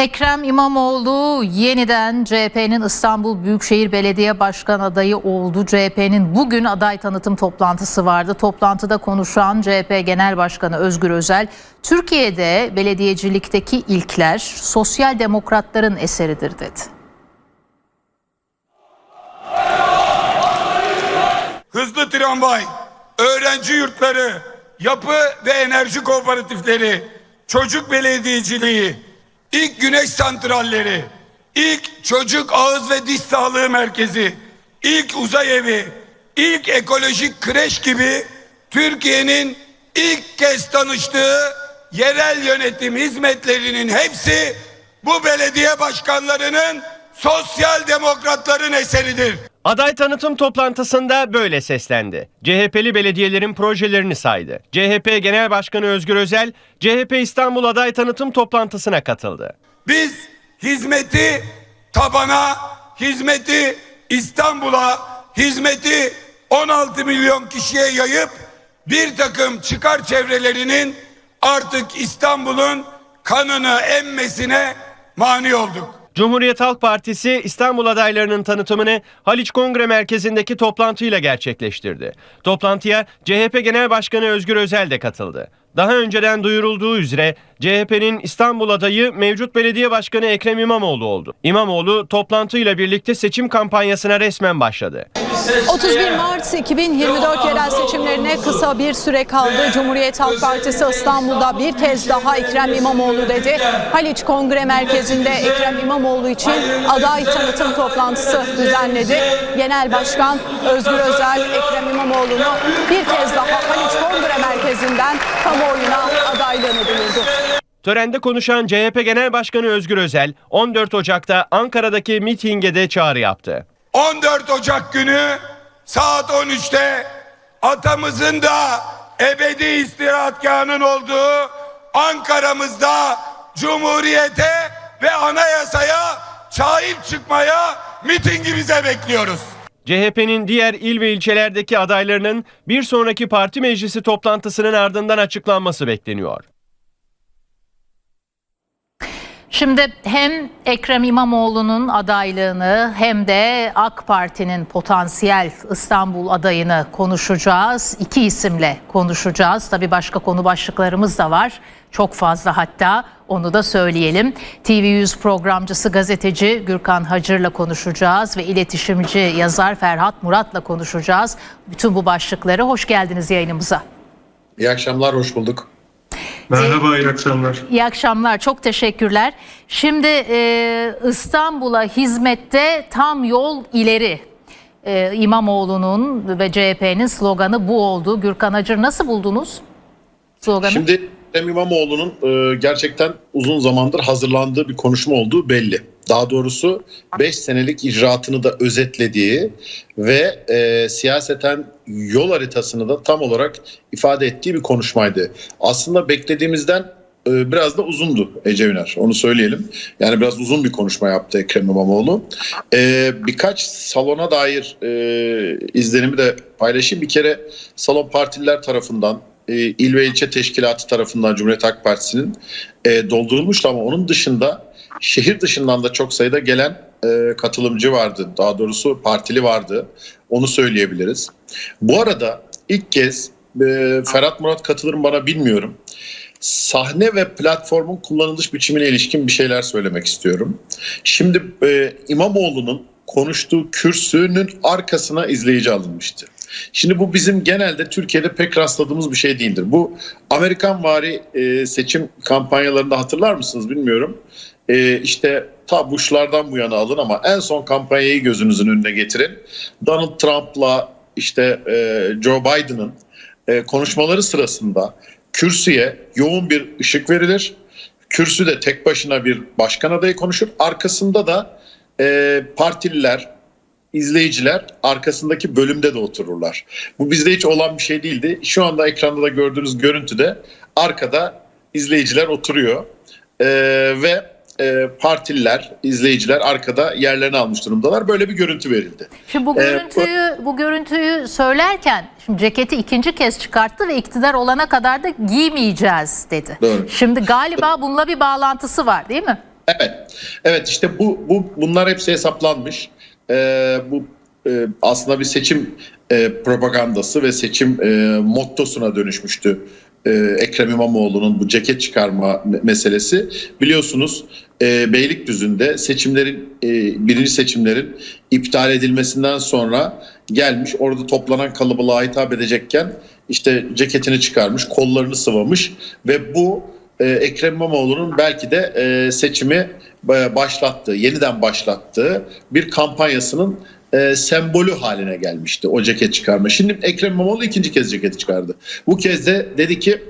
Ekrem İmamoğlu yeniden CHP'nin İstanbul Büyükşehir Belediye Başkan adayı oldu. CHP'nin bugün aday tanıtım toplantısı vardı. Toplantıda konuşan CHP Genel Başkanı Özgür Özel, Türkiye'de belediyecilikteki ilkler sosyal demokratların eseridir dedi. hızlı tramvay, öğrenci yurtları, yapı ve enerji kooperatifleri, çocuk belediyeciliği, ilk güneş santralleri, ilk çocuk ağız ve diş sağlığı merkezi, ilk uzay evi, ilk ekolojik kreş gibi Türkiye'nin ilk kez tanıştığı yerel yönetim hizmetlerinin hepsi bu belediye başkanlarının sosyal demokratların eseridir. Aday tanıtım toplantısında böyle seslendi. CHP'li belediyelerin projelerini saydı. CHP Genel Başkanı Özgür Özel, CHP İstanbul aday tanıtım toplantısına katıldı. Biz hizmeti tabana, hizmeti İstanbul'a, hizmeti 16 milyon kişiye yayıp bir takım çıkar çevrelerinin artık İstanbul'un kanını emmesine mani olduk. Cumhuriyet Halk Partisi İstanbul adaylarının tanıtımını Haliç Kongre Merkezi'ndeki toplantıyla gerçekleştirdi. Toplantıya CHP Genel Başkanı Özgür Özel de katıldı. Daha önceden duyurulduğu üzere CHP'nin İstanbul adayı mevcut belediye başkanı Ekrem İmamoğlu oldu. İmamoğlu toplantıyla birlikte seçim kampanyasına resmen başladı. 31 Mart 2024 yerel seçimlerine kısa bir süre kaldı. Cumhuriyet Halk Partisi İstanbul'da bir kez daha Ekrem İmamoğlu dedi. Haliç Kongre Merkezi'nde Ekrem İmamoğlu için aday tanıtım toplantısı düzenledi. Genel Başkan Özgür Özel Ekrem İmamoğlu'nu bir kez daha Haliç Kongre Merkezi'nden kamuoyuna adaylığını duyurdu. Törende konuşan CHP Genel Başkanı Özgür Özel 14 Ocak'ta Ankara'daki mitinge de çağrı yaptı. 14 Ocak günü saat 13'te atamızın da ebedi istirahatgahının olduğu Ankara'mızda Cumhuriyete ve anayasaya sahip çıkmaya mitingimize bekliyoruz. CHP'nin diğer il ve ilçelerdeki adaylarının bir sonraki parti meclisi toplantısının ardından açıklanması bekleniyor. Şimdi hem Ekrem İmamoğlu'nun adaylığını hem de AK Parti'nin potansiyel İstanbul adayını konuşacağız. İki isimle konuşacağız. Tabii başka konu başlıklarımız da var. Çok fazla hatta onu da söyleyelim. TV100 programcısı gazeteci Gürkan Hacır'la konuşacağız ve iletişimci yazar Ferhat Murat'la konuşacağız. Bütün bu başlıkları hoş geldiniz yayınımıza. İyi akşamlar, hoş bulduk. Merhaba, iyi akşamlar. İyi akşamlar, çok teşekkürler. Şimdi e, İstanbul'a hizmette tam yol ileri. E, İmamoğlu'nun ve CHP'nin sloganı bu oldu. Gürkan Acır nasıl buldunuz sloganı? Şimdi Ekrem İmamoğlu'nun e, gerçekten uzun zamandır hazırlandığı bir konuşma olduğu belli. Daha doğrusu 5 senelik icraatını da özetlediği ve e, siyaseten yol haritasını da tam olarak ifade ettiği bir konuşmaydı. Aslında beklediğimizden e, biraz da uzundu Ece Üner, onu söyleyelim. Yani biraz uzun bir konuşma yaptı Ekrem İmamoğlu. E, birkaç salona dair e, izlenimi de paylaşayım. Bir kere salon partililer tarafından e, il ve ilçe teşkilatı tarafından Cumhuriyet Halk Partisi'nin e, doldurulmuştu ama onun dışında şehir dışından da çok sayıda gelen e, katılımcı vardı. Daha doğrusu partili vardı. Onu söyleyebiliriz. Bu arada ilk kez e, Ferhat Murat katılır mı bana bilmiyorum. Sahne ve platformun kullanılış biçimine ilişkin bir şeyler söylemek istiyorum. Şimdi e, İmamoğlu'nun konuştuğu kürsünün arkasına izleyici alınmıştı. Şimdi bu bizim genelde Türkiye'de pek rastladığımız bir şey değildir. Bu Amerikan vari e, seçim kampanyalarında hatırlar mısınız bilmiyorum. E, işte ta Bush'lardan bu yana alın ama en son kampanyayı gözünüzün önüne getirin. Donald Trump'la işte e, Joe Biden'ın e, konuşmaları sırasında kürsüye yoğun bir ışık verilir. Kürsüde tek başına bir başkan adayı konuşur. Arkasında da e, partililer, izleyiciler arkasındaki bölümde de otururlar. Bu bizde hiç olan bir şey değildi. Şu anda ekranda da gördüğünüz görüntüde arkada izleyiciler oturuyor Ee, ve e, partililer, izleyiciler arkada yerlerini almış durumdalar. Böyle bir görüntü verildi. Şimdi bu Ee, görüntüyü bu görüntüyü söylerken şimdi ceketi ikinci kez çıkarttı ve iktidar olana kadar da giymeyeceğiz dedi. Doğru. Şimdi galiba bununla bir bağlantısı var değil mi? Evet. Evet işte bu bu bunlar hepsi hesaplanmış. Ee, bu e, aslında bir seçim e, propagandası ve seçim e, mottosuna dönüşmüştü. E, Ekrem İmamoğlu'nun bu ceket çıkarma me- meselesi biliyorsunuz e, Beylikdüzü'nde seçimlerin e, birinci seçimlerin iptal edilmesinden sonra gelmiş orada toplanan kalabalığa hitap edecekken işte ceketini çıkarmış kollarını sıvamış ve bu e, Ekrem İmamoğlu'nun belki de e, seçimi e, başlattığı, yeniden başlattığı bir kampanyasının e, sembolü haline gelmişti o ceket çıkarma. Şimdi Ekrem İmamoğlu ikinci kez ceketi çıkardı. Bu kez de dedi ki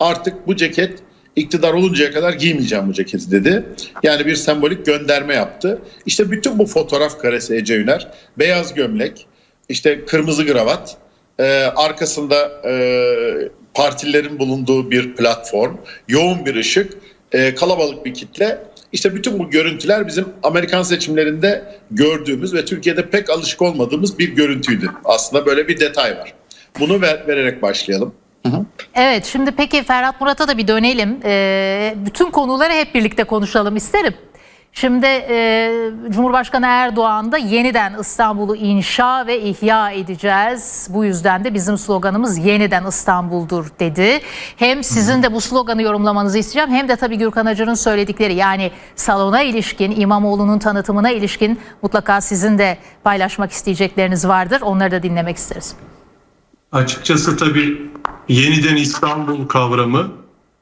artık bu ceket iktidar oluncaya kadar giymeyeceğim bu ceketi dedi. Yani bir sembolik gönderme yaptı. İşte bütün bu fotoğraf karesi Ece Üner, beyaz gömlek, işte kırmızı kravat, ee, arkasında e, partilerin bulunduğu bir platform, yoğun bir ışık, e, kalabalık bir kitle. İşte bütün bu görüntüler bizim Amerikan seçimlerinde gördüğümüz ve Türkiye'de pek alışık olmadığımız bir görüntüydü. Aslında böyle bir detay var. Bunu ver, vererek başlayalım. Evet şimdi peki Ferhat Murat'a da bir dönelim. Ee, bütün konuları hep birlikte konuşalım isterim. Şimdi e, Cumhurbaşkanı Erdoğan da yeniden İstanbul'u inşa ve ihya edeceğiz. Bu yüzden de bizim sloganımız yeniden İstanbul'dur dedi. Hem sizin de bu sloganı yorumlamanızı isteyeceğim hem de tabii Gürkan Acar'ın söyledikleri yani salona ilişkin İmamoğlu'nun tanıtımına ilişkin mutlaka sizin de paylaşmak isteyecekleriniz vardır. Onları da dinlemek isteriz. Açıkçası tabii yeniden İstanbul kavramı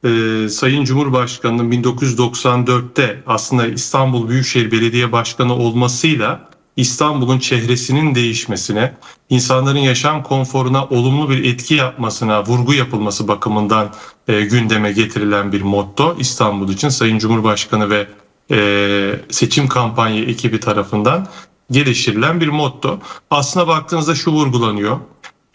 e, Sayın Cumhurbaşkanı'nın 1994'te aslında İstanbul Büyükşehir Belediye Başkanı olmasıyla İstanbul'un çehresinin değişmesine, insanların yaşam konforuna olumlu bir etki yapmasına, vurgu yapılması bakımından e, gündeme getirilen bir motto İstanbul için Sayın Cumhurbaşkanı ve e, seçim kampanya ekibi tarafından geliştirilen bir motto. Aslına baktığınızda şu vurgulanıyor.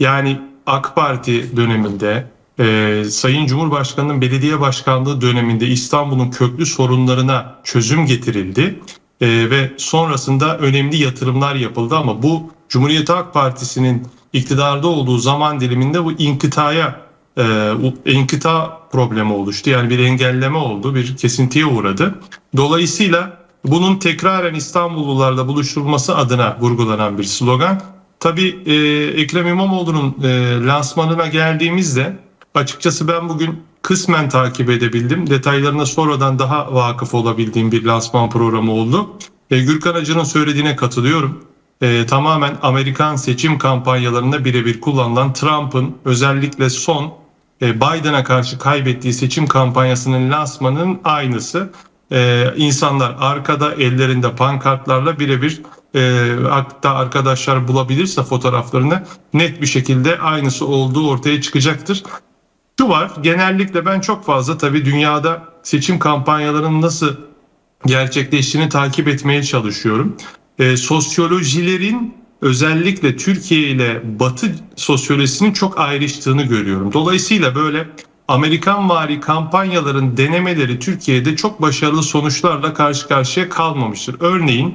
Yani AK Parti döneminde e, Sayın Cumhurbaşkanı'nın belediye başkanlığı döneminde İstanbul'un köklü sorunlarına çözüm getirildi E, ve sonrasında önemli yatırımlar yapıldı ama bu Cumhuriyet Halk Partisi'nin iktidarda olduğu zaman diliminde bu inkıtaya e, inkıta problemi oluştu. Yani bir engelleme oldu, bir kesintiye uğradı. Dolayısıyla bunun tekraren İstanbullularla buluşturulması adına vurgulanan bir slogan. Tabii e, Ekrem İmamoğlu'nun e, lansmanına geldiğimizde açıkçası ben bugün kısmen takip edebildim. Detaylarına sonradan daha vakıf olabildiğim bir lansman programı oldu. E, Gürkan Acı'nın söylediğine katılıyorum. E, tamamen Amerikan seçim kampanyalarında birebir kullanılan Trump'ın özellikle son e, Biden'a karşı kaybettiği seçim kampanyasının lansmanının aynısı. E, insanlar arkada ellerinde pankartlarla birebir e, hatta arkadaşlar bulabilirse fotoğraflarını net bir şekilde aynısı olduğu ortaya çıkacaktır. Şu var genellikle ben çok fazla tabii dünyada seçim kampanyalarının nasıl gerçekleştiğini takip etmeye çalışıyorum. E, sosyolojilerin özellikle Türkiye ile Batı sosyolojisinin çok ayrıştığını görüyorum. Dolayısıyla böyle Amerikan vari kampanyaların denemeleri Türkiye'de çok başarılı sonuçlarla karşı karşıya kalmamıştır. Örneğin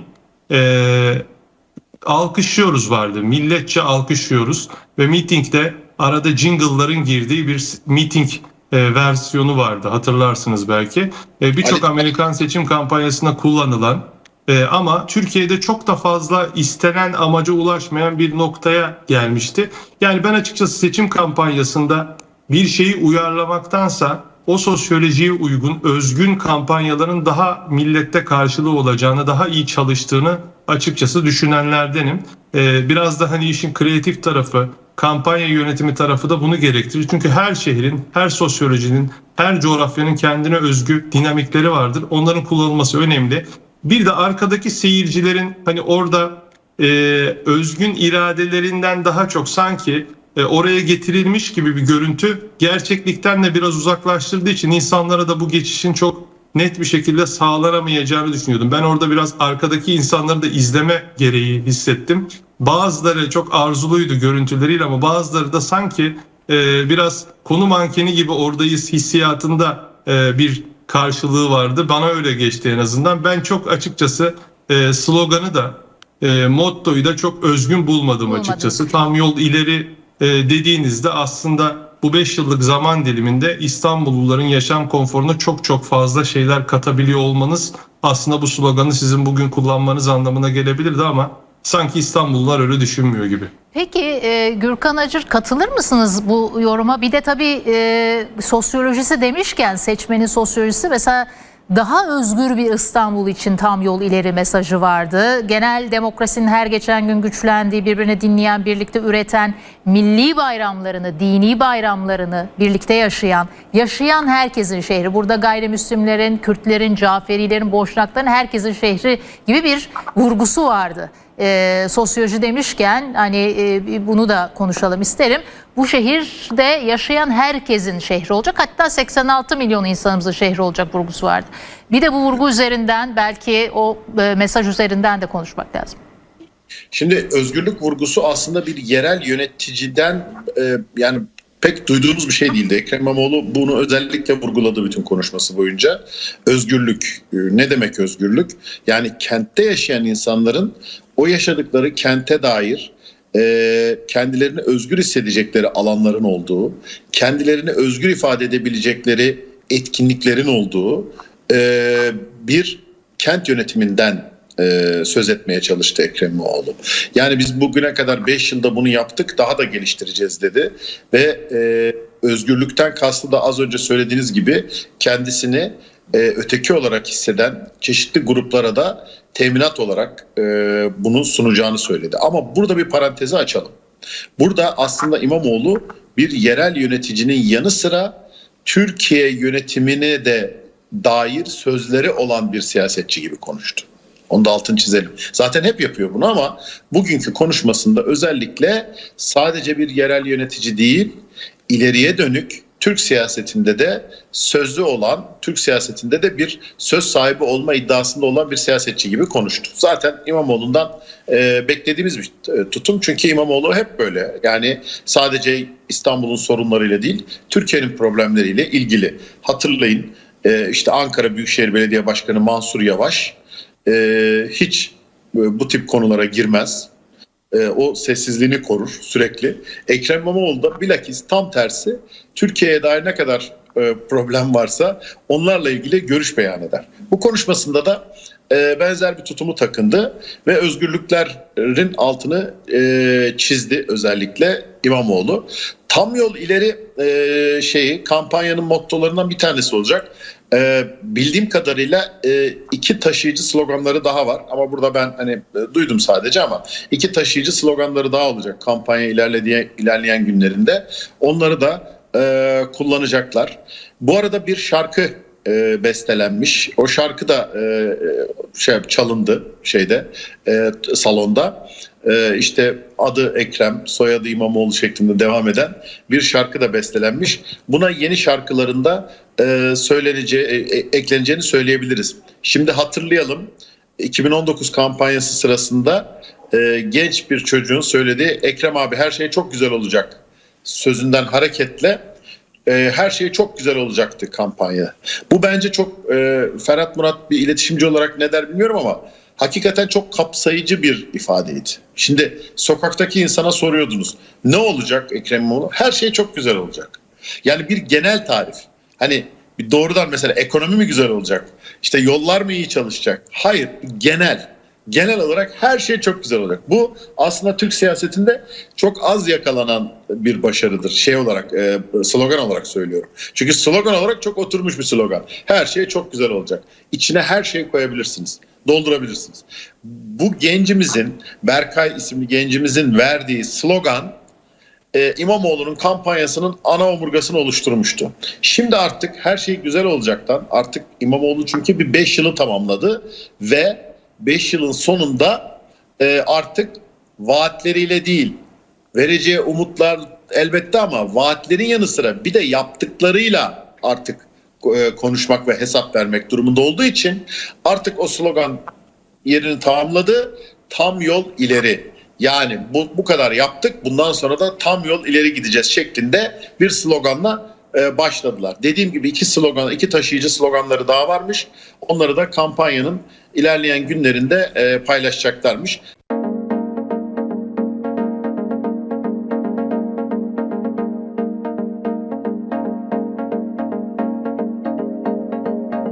e, alkışlıyoruz vardı. Milletçe alkışlıyoruz ve mitingde arada jingle'ların girdiği bir meeting e, versiyonu vardı. Hatırlarsınız belki. E, Birçok Amerikan seçim kampanyasında kullanılan e, ama Türkiye'de çok da fazla istenen amaca ulaşmayan bir noktaya gelmişti. Yani ben açıkçası seçim kampanyasında bir şeyi uyarlamaktansa o sosyolojiye uygun özgün kampanyaların daha millette karşılığı olacağını, daha iyi çalıştığını açıkçası düşünenlerdenim. Ee, biraz da hani işin kreatif tarafı, kampanya yönetimi tarafı da bunu gerektirir. Çünkü her şehrin, her sosyolojinin, her coğrafyanın kendine özgü dinamikleri vardır. Onların kullanılması önemli. Bir de arkadaki seyircilerin hani orada e, özgün iradelerinden daha çok sanki e, oraya getirilmiş gibi bir görüntü gerçeklikten de biraz uzaklaştırdığı için insanlara da bu geçişin çok net bir şekilde sağlanamayacağını düşünüyordum. Ben orada biraz arkadaki insanları da izleme gereği hissettim. Bazıları çok arzuluydu görüntüleriyle ama bazıları da sanki e, biraz konu mankeni gibi oradayız hissiyatında e, bir karşılığı vardı. Bana öyle geçti en azından. Ben çok açıkçası e, sloganı da e, mottoyu da çok özgün bulmadım Bulmadınız. açıkçası. Tam yol ileri e, dediğinizde aslında bu 5 yıllık zaman diliminde İstanbulluların yaşam konforuna çok çok fazla şeyler katabiliyor olmanız aslında bu sloganı sizin bugün kullanmanız anlamına gelebilirdi ama sanki İstanbullular öyle düşünmüyor gibi. Peki e, Gürkan Acır katılır mısınız bu yoruma? Bir de tabii e, sosyolojisi demişken seçmenin sosyolojisi mesela daha özgür bir İstanbul için tam yol ileri mesajı vardı. Genel demokrasinin her geçen gün güçlendiği, birbirini dinleyen, birlikte üreten, milli bayramlarını, dini bayramlarını birlikte yaşayan, yaşayan herkesin şehri. Burada gayrimüslimlerin, Kürtlerin, Caferilerin, Boşnakların herkesin şehri gibi bir vurgusu vardı e, sosyoloji demişken hani e, bunu da konuşalım isterim. Bu şehirde yaşayan herkesin şehri olacak. Hatta 86 milyon insanımızın şehri olacak vurgusu vardı. Bir de bu vurgu üzerinden belki o e, mesaj üzerinden de konuşmak lazım. Şimdi özgürlük vurgusu aslında bir yerel yöneticiden e, yani pek duyduğumuz bir şey değildi. Ekrem İmamoğlu bunu özellikle vurguladı bütün konuşması boyunca. Özgürlük e, ne demek özgürlük? Yani kentte yaşayan insanların o yaşadıkları kente dair e, kendilerini özgür hissedecekleri alanların olduğu, kendilerini özgür ifade edebilecekleri etkinliklerin olduğu e, bir kent yönetiminden e, söz etmeye çalıştı Ekrem İmamoğlu. Yani biz bugüne kadar 5 yılda bunu yaptık daha da geliştireceğiz dedi ve e, özgürlükten kastı da az önce söylediğiniz gibi kendisini e, öteki olarak hisseden çeşitli gruplara da teminat olarak e, bunu sunacağını söyledi. Ama burada bir parantezi açalım. Burada aslında İmamoğlu bir yerel yöneticinin yanı sıra Türkiye yönetimine de dair sözleri olan bir siyasetçi gibi konuştu. Onu da altını çizelim. Zaten hep yapıyor bunu ama bugünkü konuşmasında özellikle sadece bir yerel yönetici değil, ileriye dönük Türk siyasetinde de sözlü olan, Türk siyasetinde de bir söz sahibi olma iddiasında olan bir siyasetçi gibi konuştu. Zaten İmamoğlu'ndan e, beklediğimiz bir e, tutum çünkü İmamoğlu hep böyle. Yani sadece İstanbul'un sorunlarıyla değil, Türkiye'nin problemleriyle ilgili. Hatırlayın e, işte Ankara Büyükşehir Belediye Başkanı Mansur Yavaş e, hiç bu tip konulara girmez. E, o sessizliğini korur sürekli. Ekrem İmamoğlu da bilakis tam tersi Türkiye'ye dair ne kadar e, problem varsa onlarla ilgili görüş beyan eder. Bu konuşmasında da e, benzer bir tutumu takındı ve özgürlüklerin altını e, çizdi özellikle İmamoğlu. Tam yol ileri e, şeyi kampanyanın mottolarından bir tanesi olacak. E, bildiğim kadarıyla e, iki taşıyıcı sloganları daha var ama burada ben hani e, duydum sadece ama iki taşıyıcı sloganları daha olacak kampanya ilerlediği ilerleyen günlerinde. Onları da e, kullanacaklar. Bu arada bir şarkı e, bestelenmiş. O şarkı da e, şey çalındı şeyde e, salonda. E, işte adı Ekrem, soyadı İmamoğlu şeklinde devam eden bir şarkı da bestelenmiş. Buna yeni şarkılarında e, söyleneceği, e, e, ekleneceğini söyleyebiliriz. Şimdi hatırlayalım. 2019 kampanyası sırasında e, genç bir çocuğun söylediği Ekrem abi her şey çok güzel olacak sözünden hareketle e, her şey çok güzel olacaktı kampanya. Bu bence çok e, Ferhat Murat bir iletişimci olarak ne der bilmiyorum ama hakikaten çok kapsayıcı bir ifadeydi. Şimdi sokaktaki insana soruyordunuz ne olacak Ekrem İmamoğlu? Her şey çok güzel olacak. Yani bir genel tarif. Hani bir doğrudan mesela ekonomi mi güzel olacak? İşte yollar mı iyi çalışacak? Hayır, genel genel olarak her şey çok güzel olacak. Bu aslında Türk siyasetinde çok az yakalanan bir başarıdır. Şey olarak, e, slogan olarak söylüyorum. Çünkü slogan olarak çok oturmuş bir slogan. Her şey çok güzel olacak. İçine her şey koyabilirsiniz. Doldurabilirsiniz. Bu gencimizin, Berkay isimli gencimizin verdiği slogan e, İmamoğlu'nun kampanyasının ana omurgasını oluşturmuştu. Şimdi artık her şey güzel olacaktan artık İmamoğlu çünkü bir 5 yılı tamamladı ve 5 yılın sonunda e, artık vaatleriyle değil vereceği umutlar elbette ama vaatlerin yanı sıra bir de yaptıklarıyla artık e, konuşmak ve hesap vermek durumunda olduğu için artık o slogan yerini tamamladı. Tam yol ileri. Yani bu, bu kadar yaptık bundan sonra da tam yol ileri gideceğiz şeklinde bir sloganla e, başladılar. Dediğim gibi iki slogan, iki taşıyıcı sloganları daha varmış. Onları da kampanyanın ilerleyen günlerinde e, paylaşacaklarmış.